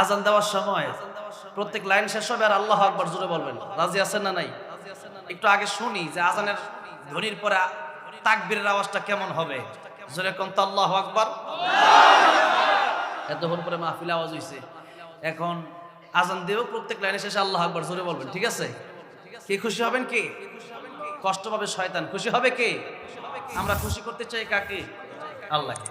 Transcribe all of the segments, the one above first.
আজান দেওয়ার সময় প্রত্যেক লাইন শেষ হবে আর আল্লাহ আকবার জোরে বলবেন। রাজি আছেন না নাই? একটু আগে শুনি যে আজানের ধ্বনির পরে তাকবীরের আওয়াজটা কেমন হবে? জোরে কোন তো আল্লাহ আকবার? এতক্ষণ পরে মাহফিল আওয়াজ হইছে। এখন আজান দেব প্রত্যেক লাইনে শেষে আল্লাহ আকবার জোরে বলবেন ঠিক আছে? কি খুশি হবেন কি? কষ্ট পাবে শয়তান খুশি হবে কে? আমরা খুশি করতে চাই কাকে? আল্লাহকে।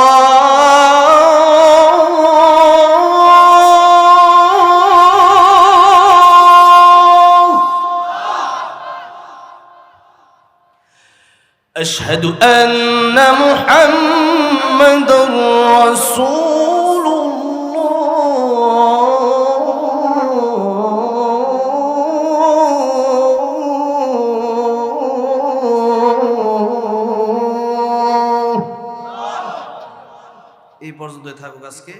أشهد أن محمد رسول الله এই পর্যন্ত থাকুক আজকে